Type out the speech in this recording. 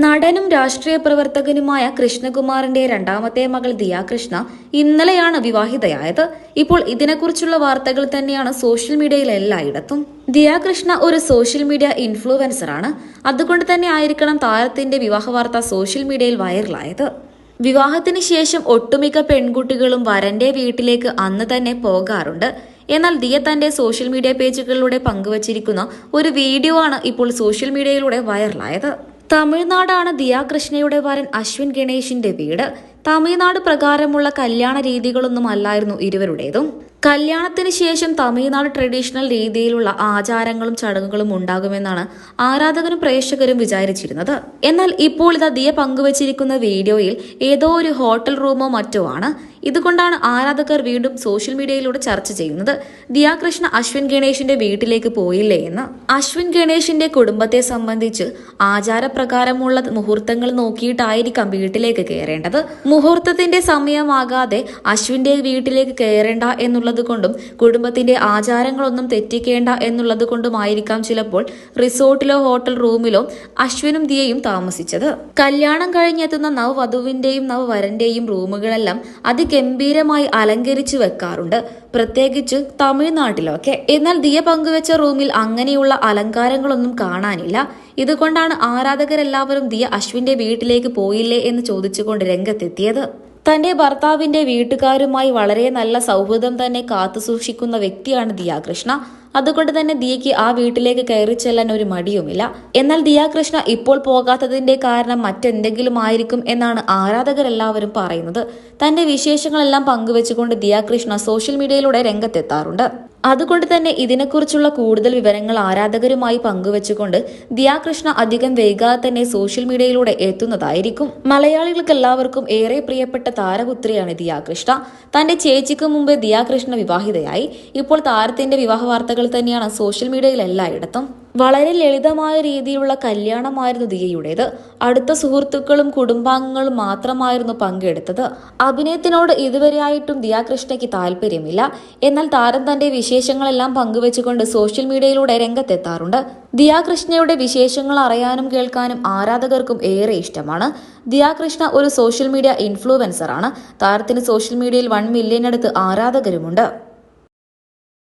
നടനും രാഷ്ട്രീയ പ്രവർത്തകനുമായ കൃഷ്ണകുമാറിന്റെ രണ്ടാമത്തെ മകൾ ദിയാകൃഷ്ണ ഇന്നലെയാണ് വിവാഹിതയായത്. ഇപ്പോൾ ഇതിനെക്കുറിച്ചുള്ള വാർത്തകൾ തന്നെയാണ് സോഷ്യൽ മീഡിയയിൽ എല്ലായിടത്തും. ദിയാകൃഷ്ണ ഒരു സോഷ്യൽ മീഡിയ ഇൻഫ്ലുവൻസർ ആണ് അതുകൊണ്ട് തന്നെ ആയിരിക്കണം താരത്തിന്റെ വിവാഹ വാർത്ത സോഷ്യൽ മീഡിയയിൽ വൈറലായത്. വിവാഹത്തിന് ശേഷം ഒട്ടുമിക്ക പെൺകുട്ടികളും വരന്റെ വീട്ടിലേക്ക് അന്ന് തന്നെ പോകാറുണ്ട്. എന്നാൽ ദിയ തന്റെ സോഷ്യൽ മീഡിയ പേജുകളിലൂടെ പങ്കുവച്ചിരിക്കുന്ന ഒരു വീഡിയോ ആണ് ഇപ്പോൾ സോഷ്യൽ മീഡിയയിലൂടെ വൈറലായത്. തമിഴ്നാടാണ് ദിയാകൃഷ്ണയുടെ വരൻ അശ്വിൻ ഗണേഷിന്റെ വീട്. തമിഴ്നാട് പ്രകാരമുള്ള കല്യാണ രീതികളൊന്നും അല്ലായിരുന്നു ഇരുവരുടേതും. കല്യാണത്തിന് ശേഷം തമിഴ്നാട് ട്രഡീഷണൽ രീതിയിലുള്ള ആചാരങ്ങളും ചടങ്ങുകളും ഉണ്ടാകുമെന്നാണ് ആരാധകരും പ്രേക്ഷകരും വിചാരിച്ചിരുന്നത്. എന്നാൽ ഇപ്പോൾ ഇതാ ദിയ പങ്കുവച്ചിരിക്കുന്ന വീഡിയോയിൽ ഏതോ ഒരു ഹോട്ടൽ റൂമോ മറ്റോ ആണ്. ഇതുകൊണ്ടാണ് ആരാധകർ വീണ്ടും സോഷ്യൽ മീഡിയയിലൂടെ ചർച്ച ചെയ്യുന്നത്. ദിയ കൃഷ്ണ അശ്വിൻ ഗണേഷിന്റെ വീട്ടിലേക്ക് പോയില്ലേ എന്ന്. അശ്വിൻ ഗണേഷിന്റെ കുടുംബത്തെ സംബന്ധിച്ച് ആചാരപ്രകാരമുള്ള മുഹൂർത്തങ്ങൾ നോക്കിയിട്ടായിരിക്കാം വീട്ടിലേക്ക് കയറേണ്ടത്. മുഹൂർത്തത്തിന്റെ സമയമാകാതെ അശ്വിന്റെ വീട്ടിലേക്ക് കയറേണ്ട എന്നുള്ളത് കൊണ്ടും കുടുംബത്തിന്റെ ആചാരങ്ങളൊന്നും തെറ്റിക്കേണ്ട എന്നുള്ളത് കൊണ്ടുമായിരിക്കാം ചിലപ്പോൾ റിസോർട്ടിലോ ഹോട്ടൽ റൂമിലോ അശ്വിനും ദിയയും താമസിച്ചത്. കല്യാണം കഴിഞ്ഞെത്തുന്ന നവവധുവിന്റെയും നവവരന്റെയും റൂമുകളെല്ലാം അതിഗംഭീരമായി അലങ്കരിച്ചു വെക്കാറുണ്ട് പ്രത്യേകിച്ച് തമിഴ്നാട്ടിലൊക്കെ. എന്നാൽ ദിയ പങ്കുവെച്ച റൂമിൽ അങ്ങനെയുള്ള അലങ്കാരങ്ങളൊന്നും കാണാനില്ല. ഇതുകൊണ്ടാണ് ആരാധകരെല്ലാവരും ദിയ അശ്വിന്റെ വീട്ടിലേക്ക് പോയില്ലേ എന്ന് ചോദിച്ചുകൊണ്ട് രംഗത്തെത്തിയത്. തന്റെ ഭർത്താവിന്റെ വീട്ടുകാരുമായി വളരെ നല്ല സൗഹൃദം തന്നെ കാത്തുസൂക്ഷിക്കുന്ന വ്യക്തിയാണ് ദിയാകൃഷ്ണ. അതുകൊണ്ട് തന്നെ ദിയയ്ക്ക് ആ വീട്ടിലേക്ക് കയറി ചെല്ലാൻ ഒരു മടിയുമില്ല. എന്നാൽ ദിയാകൃഷ്ണ ഇപ്പോൾ പോകാത്തതിന്റെ കാരണം മറ്റെന്തെങ്കിലും ആയിരിക്കും എന്നാണ് ആരാധകരെല്ലാവരും പറയുന്നത്. തന്റെ വിശേഷങ്ങളെല്ലാം പങ്കുവെച്ചുകൊണ്ട് ദിയാകൃഷ്ണ സോഷ്യൽ മീഡിയയിലൂടെ രംഗത്തെത്താറുണ്ട്. അതുകൊണ്ട് തന്നെ ഇതിനെക്കുറിച്ചുള്ള കൂടുതൽ വിവരങ്ങൾ ആരാധകരുമായി പങ്കുവെച്ചുകൊണ്ട് ദിയാകൃഷ്ണ അധികം വൈകാതെ തന്നെ സോഷ്യൽ മീഡിയയിലൂടെ എത്തുന്നതായിരിക്കും. മലയാളികൾക്ക് എല്ലാവർക്കും ഏറെ പ്രിയപ്പെട്ട താരപുത്രിയാണ് ദിയാകൃഷ്ണ. തന്റെ ചേച്ചിക്ക് മുമ്പ് ദിയാകൃഷ്ണ വിവാഹിതയായി. ഇപ്പോൾ താരത്തിന്റെ വിവാഹ വാർത്തകൾ തന്നെയാണ് സോഷ്യൽ മീഡിയയിൽ എല്ലായിടത്തും. വളരെ ലളിതമായ രീതിയിലുള്ള കല്യാണമായിരുന്നു ദിയയുടേത്. അടുത്ത സുഹൃത്തുക്കളും കുടുംബാംഗങ്ങളും മാത്രമായിരുന്നു പങ്കെടുത്തത്. അഭിനയത്തിനോട് ഇതുവരെയായിട്ടും ദിയാകൃഷ്ണയ്ക്ക് താല്പര്യമില്ല. എന്നാൽ താരം തന്റെ വിശേഷങ്ങളെല്ലാം പങ്കുവെച്ചുകൊണ്ട് സോഷ്യൽ മീഡിയയിലൂടെ രംഗത്തെത്താറുണ്ട്. ദിയാകൃഷ്ണയുടെ വിശേഷങ്ങൾ അറിയാനും കേൾക്കാനും ആരാധകർക്കും ഏറെ ഇഷ്ടമാണ്. ദിയാകൃഷ്ണ ഒരു സോഷ്യൽ മീഡിയ ഇൻഫ്ലുവൻസറാണ്. താരത്തിന് സോഷ്യൽ മീഡിയയിൽ വൺ മില്യൺ അടുത്ത് ആരാധകരുമുണ്ട്.